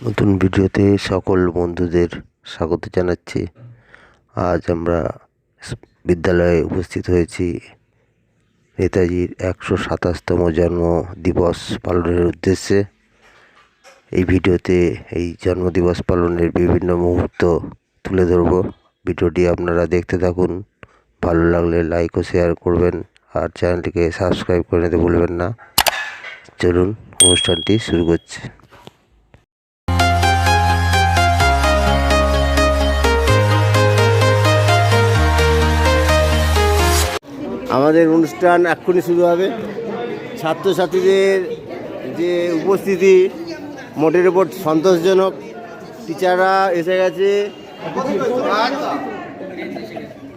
নতুন ভিডিওতে সকল বন্ধুদের স্বাগত জানাচ্ছি। আজ আমরা বিদ্যালয়ে উপস্থিত হয়েছি। নেতাজির একশো সাতাশতম জন্ম দিবস পালনের উদ্দেশ্যে। এই ভিডিওতে এই জন্মদিবস পালনের বিভিন্ন মুহূর্ত তুলে ধরব। ভিডিওটি আপনারা দেখতে থাকুন। ভালো লাগলে লাইক ও শেয়ার করবেন আর চ্যানেলটিকে সাবস্ক্রাইব করে নিতে ভুলবেন না। চলুন, অনুষ্ঠানটি শুরু করছি। আমাদের অনুষ্ঠান এক্ষুনি শুরু হবে। ছাত্রছাত্রীদের যে উপস্থিতি মোটের উপর সন্তোষজনক। টিচাররা এসে গেছে।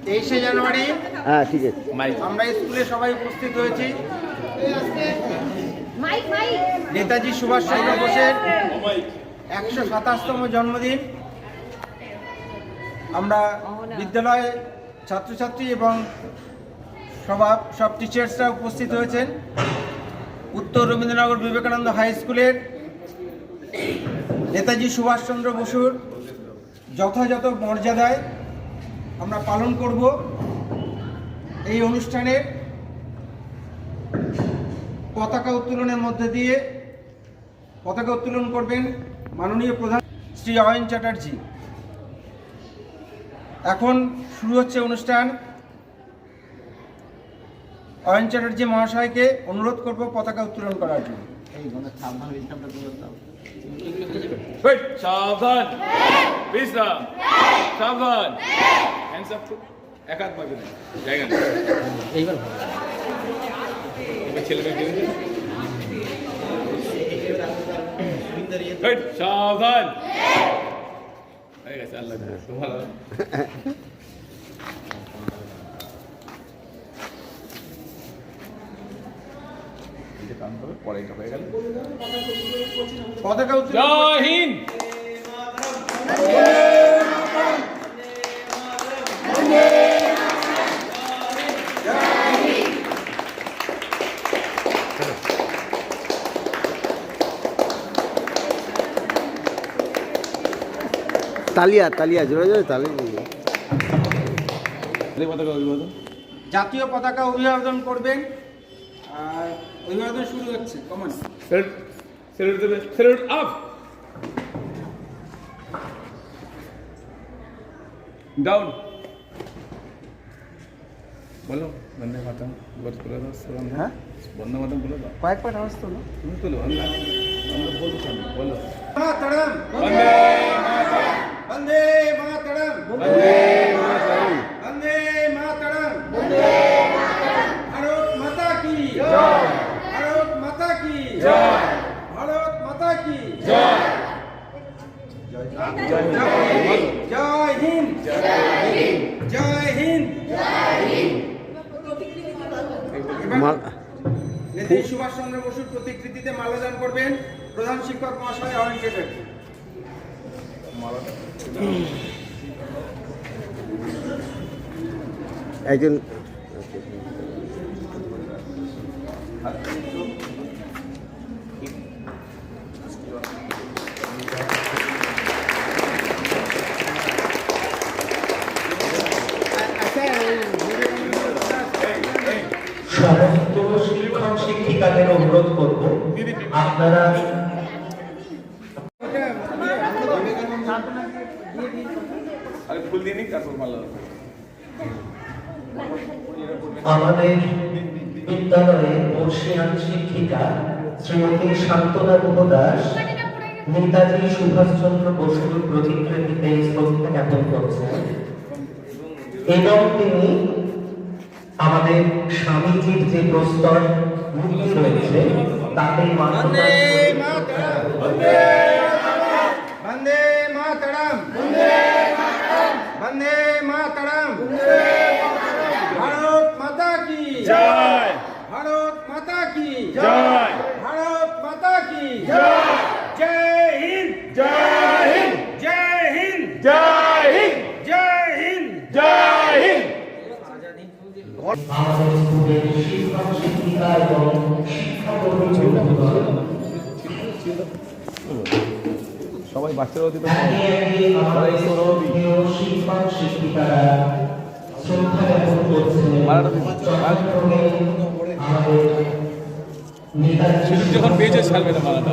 তেইশে জানুয়ারি। হ্যাঁ ঠিক আছে। আমরা স্কুলে সবাই উপস্থিত হয়েছি। Mic mic. নেতাজি সুভাষচন্দ্র বোসের একশো সাতাশতম জন্মদিন। আমরা বিদ্যালয়ে ছাত্রছাত্রী এবং সভা, সব টিচার্সরা উপস্থিত হয়েছেন। উত্তর রবীন্দ্রনগর বিবেকানন্দ হাই স্কুলের নেতাজি সুভাষচন্দ্র বসুর যথাযথ মর্যাদায় আমরা পালন করব এই অনুষ্ঠানের পতাকা উত্তোলনের মধ্যে দিয়ে পতাকা উত্তোলন করবেন মাননীয় প্রধান শ্রী অয়ন চ্যাটার্জি। এখন শুরু হচ্ছে অনুষ্ঠান। অয়ন চ্যাটার্জি মহাশয়কে অনুরোধ করব পতাকা উত্তোলন করার জন্য. সাবধান। বিশ্রাম। সাবধান। হ্যান্ডস আপ এক হাত পাবে জায়গা এইবার. সাবধান। হয়ে গেছে আল্লাহ। ভালো পরে এটা হয়ে গেল। পতাকা উত্তোলন জয় হিন্দ! তালিয়া তালিয়া জোরে জোরে তালি পতাকা অভিবাদন। জাতীয় পতাকা অভিবাদন করবেন। অভিবাদন শুরু হচ্ছে কমন দেবে আপ ডাউন বলো বন্দে মাতরম বলে তুলে দাও সালাম হ্যাঁ? বন্দে মাতরম বলে দাও। কয়েকবার আওয়াজ তো না? তুমি তুলো আমরা আমরা বলব সামনে বলো। মাতরম বন্দে বন্দে মাতরম বন্দে বন্দে মাতরম ভারত মাতা কি ভারত কি ভারত মাতা কি জয় জয় হিন্দ জয় হিন্দ নেতাজি সুভাষচন্দ্র বসুর প্রতিকৃতিতে মাল্যদান করবেন প্রধান শিক্ষক মহাশয় অরণ চ্যাটার্জি একজন সমস্ত শিক্ষক শিক্ষিকাদের অনুরোধ করব আপনারা আমাদের বিদ্যালয়ে বর্ষিয়ান শিক্ষিকা শ্রীমতী শান্তনা গুহদাস নেতাজি সুভাষচন্দ্র বসুর প্রতিকৃতিতে শ্রদ্ধা জ্ঞাপন করছেন। এবং তিনি আমাদের স্বামীজির যে প্রস্তর মুক্তি রয়েছে তাতে বন্দে মাতরম। বন্দে মাতরম। ভারত মাতা কি জয় ভারত মাতা কি জয় ভারত মাতা কি জয় হিন্দ জয় হিন্দ জয় হিন্দ জয় হিন্দ জয় হিন্দ জয় হিন্দ আমাদের স্কুলের শিক্ষক শিক্ষিকা এবং শিক্ষাকর্মী বন্ধুগণ সবাই বাচ্চারা অতীত একে একে আমাদের শ্রদ্ধেয় শিক্ষক শিক্ষিকারা শ্রদ্ধা জ্ঞাপন করছেন যথাক্রমে আমাদের নেতাজি যখন পেয়েছে ছাড়বে না মালাটা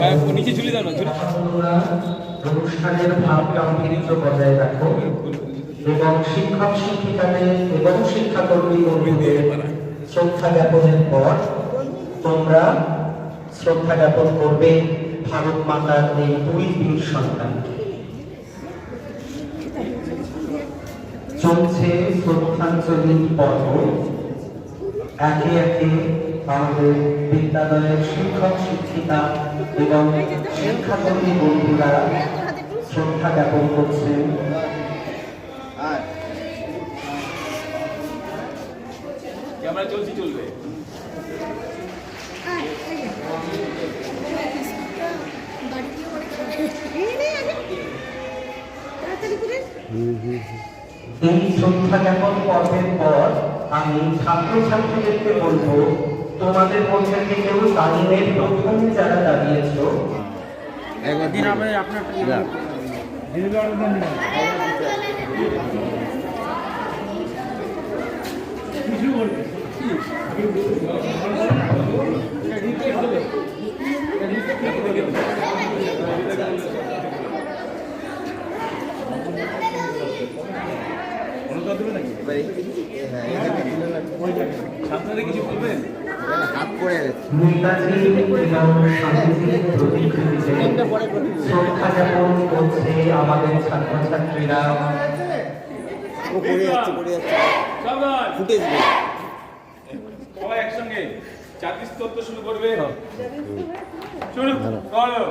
হ্যাঁ, নিচে ঝুলিয়ে দাও না ঝুলি। অনুষ্ঠানের ভাব গাম্ভীর্য বজায় রাখো এবং শিক্ষক শিক্ষিকাদের এবং শিক্ষাকর্মী কর্মীদের শ্রদ্ধা জ্ঞাপনের পর তোমরা শ্রদ্ধা জ্ঞাপন করবে ভারত মাতার এই দুই বীর সন্তানকে। চলছে শ্রদ্ধাঞ্জলি পর্ব। একে একে আমাদের বিদ্যালয়ের শিক্ষক, শিক্ষিকা এবং শিক্ষাকর্মী বন্ধুরা শ্রদ্ধা জ্ঞাপন করছেন এই শ্রদ্ধা জ্ঞাপন পর্বের পর আমি ছাত্রছাত্রীদেরকে বলব তোমাদের থেকে কেউ তালিমের প্রথমে যারা দাঁড়িয়েছ? আপনার আপনারা কিছু বলবেন? পড়ে গেছে। আমাদের ছাত্রছাত্রীরা ও পড়ে যাচ্ছে পড়ে যাচ্ছে ফুটেজ সবাই একসঙ্গে। জাতির স্তোত্র শুরু করবে। শুরু করো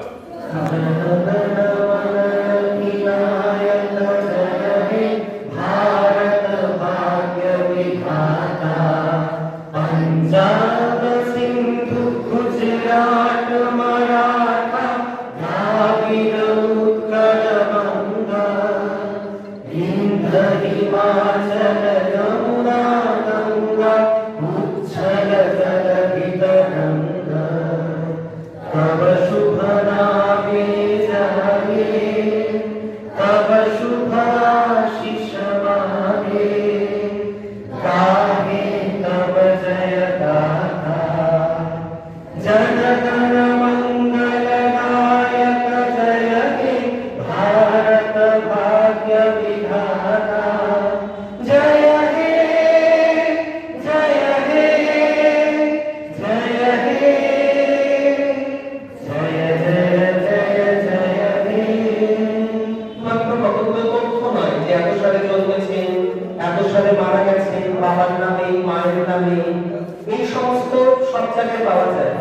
এই সমস্ত সব জায়গায় পাওয়া যায়।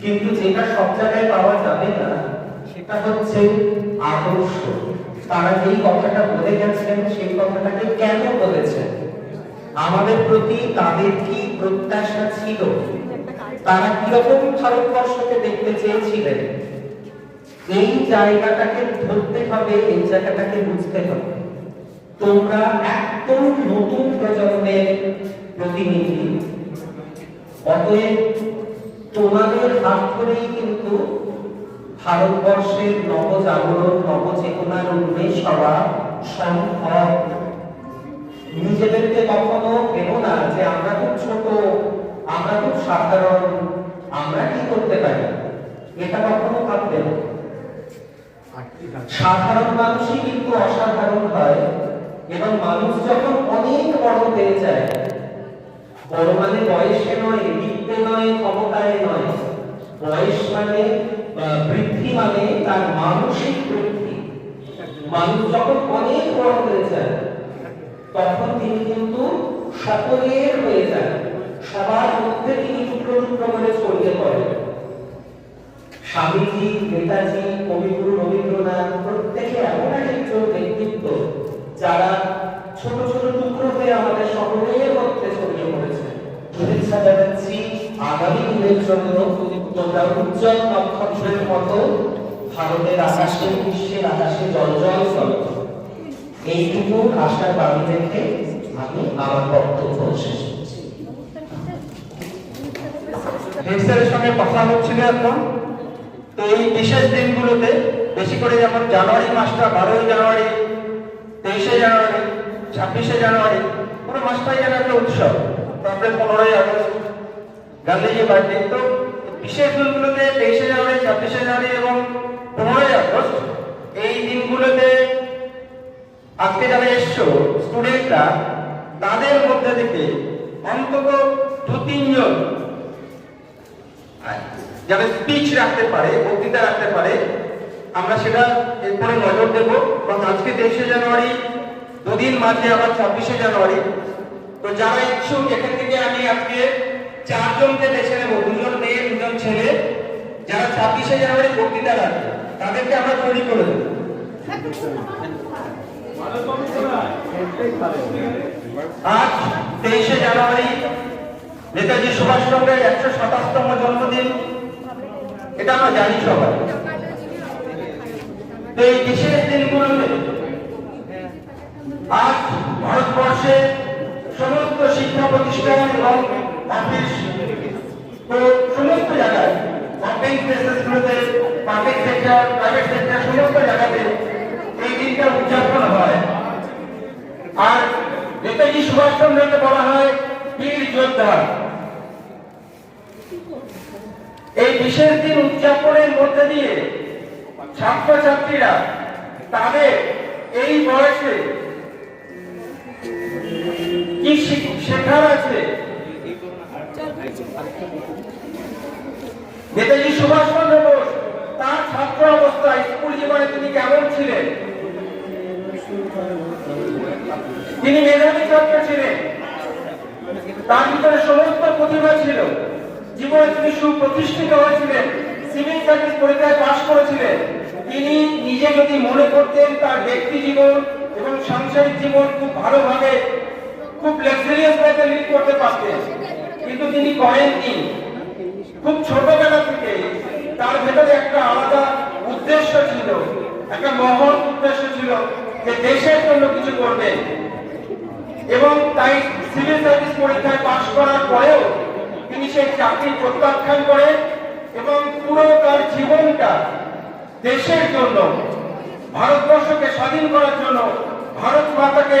কিন্তু যেটা সব জায়গায় পাওয়া যাবে না, সেটা হচ্ছে আদর্শ। তারা যেই কথাটা বলে গেছেন, সেই কথাটাকে কেন বলেছেন? আমাদের প্রতি তাদের কি প্রত্যাশা ছিল? তারা কীরকম ভারতবর্ষকে দেখতে চেয়েছিলেন? এই জায়গাটাকে ধরতে হবে, এই জায়গাটাকে বুঝতে হবে। তোমরা একদম নতুন প্রজন্মের প্রতিনিধি। অতএব তোমাদের হাত ধরেই কিন্তু ভারতবর্ষের নবজাগরণ, নবচেতনার উন্মেষ হওয়া সম্ভব নিজেদেরকে কখনো ভেবো না যে আমরা খুব ছোট, আমরা খুব সাধারণ, আমরা কি করতে পারি? এটা কখনো ভাববে না। সাধারণ মানুষই কিন্তু অসাধারণ হয়, এবং মানুষ যখন অনেক বড় হয়ে যায় বড় মানে বয়সে নয় বিদ্যে নয়, ক্ষমতায় নয়। বয়স মানে বৃদ্ধি মানে তার মানসিক বৃদ্ধি। মানুষ যখন অনেক বড় হয়ে যায়, তখন তিনি কিন্তু সকলের হয়ে যান সবার মধ্যে তিনি টুকরো টুকরো করে ছড়িয়ে পড়েন স্বামীজি, নেতাজি, কবিগুরু রবীন্দ্রনাথ, প্রত্যেকে এমন এক একজন ব্যক্তিত্ব যারা ছোট ছোট টুকরো হয়ে আমাদের সকলের মধ্যে ছড়িয়ে পড়েছে। শুভেচ্ছা জানাচ্ছি আগামী দিনের জন্য তোমরা উজ্জ্বল নক্ষত্রের মতো ভারতের আকাশে, বিশ্বের আকাশে জল জল করো এইটুকু আশার বাড়ি রেখে আমি আমার বক্তব্য শেষ করছি। সঙ্গে কথা হচ্ছিল এখন। তো এই বিশেষ দিনগুলোতে, বেশি করে যেমন জানুয়ারি মাসটা বারোই জানুয়ারি, তেইশে জানুয়ারি ছাব্বিশে জানুয়ারি, পুরো মাসটাই যেন একটা উৎসব। তারপরে পনেরোই আগস্ট গান্ধীজি বার্থডে তো বিশেষ দিনগুলোতে তেইশে জানুয়ারি, ছাব্বিশে জানুয়ারি এবং পনেরোই আগস্ট, এই দিনগুলোতে আজকে যারা এসছো স্টুডেন্টরা তাদের মধ্যে থেকে অন্তত দু তিনজন যারা স্পিচ রাখতে পারে, বক্তৃতা রাখতে পারে, আমরা সেটা এরপরে নজর দেব। এবং আজকে তেইশে জানুয়ারি দুদিন মাঝে আবার ছাব্বিশে জানুয়ারি। তো যারা ইচ্ছুক, এখান থেকে আমি আজকে চারজনকে বেছে নেব। দুজন মেয়ে, দুজন ছেলে। যারা ছাব্বিশে জানুয়ারি বক্তৃতা রাখবে তাদেরকে আমরা তৈরি করে দেবো। আজ তেইশে জানুয়ারি, নেতাজি সুভাষচন্দ্রের একশো সাতাশতম জন্মদিন। এটা আমরা জানি সবাই। তো এই বিশেষ দিনগুলোতে আজ ভারতবর্ষে সমস্ত শিক্ষা প্রতিষ্ঠান এবং অফিস তো সমস্ত জায়গায় গভর্নমেন্ট প্লেসেসগুলোতে পাবলিক সেক্টর প্রাইভেট সেক্টর সমস্ত জায়গাতে এই দিনটা উদযাপন হয়। আর নেতাজি সুভাষচন্দ্রকে বলা হয় বীর যোদ্ধা। এই বিশেষ দিন উদযাপনের মধ্যে দিয়ে ছাত্রছাত্রীরা তাদের এই বয়সে কি শিখ- শেখার আছে? নেতাজি সুভাষচন্দ্র বোস, তার ছাত্র অবস্থায় স্কুল জীবনে তিনি কেমন ছিলেন? তিনি মেধাবী ছাত্র ছিলেন। তার ভিতরে সমস্ত প্রতিভা ছিল। জীবনে তিনি সুপ্রতিষ্ঠিত হয়েছিলেন। সিভিল সার্ভিস পরীক্ষায় পাশ করেছিলেন। তিনি নিজে যদি মনে করতেন তার ব্যক্তি জীবন এবং সাংসারিক জীবন খুব ভালোভাবে খুব লাক্সারিয়াস লাইফে লিড করতে পারতেন। কিন্তু তিনি করেননি। খুব ছোটবেলা থেকে তার ভেতরে একটা আলাদা উদ্দেশ্য ছিল, একটা মহৎ উদ্দেশ্য ছিল যে দেশের জন্য কিছু করবে এবং তাই সিভিল সার্ভিস পরীক্ষায় পাশ করার পরেও তিনি সেই চাকরি প্রত্যাখ্যান করে এবং পুরো তার জীবনটা দেশের জন্য, ভারতবর্ষকে স্বাধীন করার জন্য, ভারত মাতাকে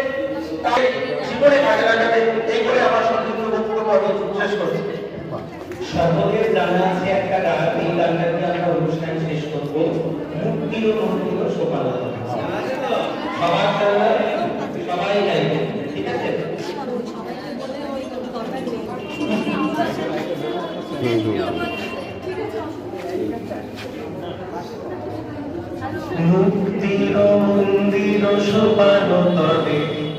জীবনে কাজে লাগাবে আমার সংক্ষিপ্ত বক্তব্য আমি শেষ করছি সকলের একটা গান এই গানটা অনুষ্ঠান শেষ করব। মুক্তি ও মুক্তি ঠিক আছে? মুক্তির মন্দির সোপান তবে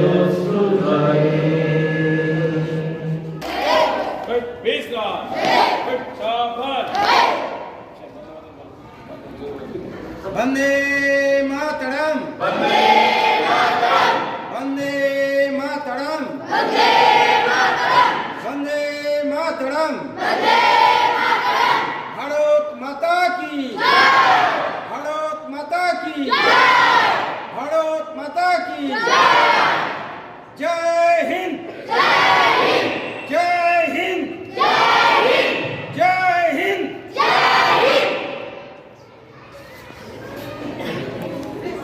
আছে অশ্রু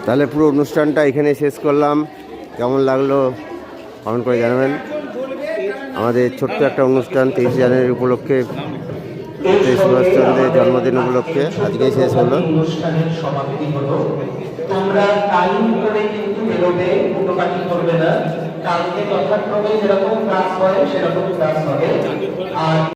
তাহলে পুরো অনুষ্ঠানটা এখানে শেষ করলাম। কেমন লাগল কমেন্ট করে জানাবেন। আমাদের ছোট্ট একটা অনুষ্ঠান তেইশে জানুয়ারি উপলক্ষে সুভাষচন্দ্রের জন্মদিন উপলক্ষে আজকেই শেষ হলো। কালকে যেরকম সেরকম হবে। আর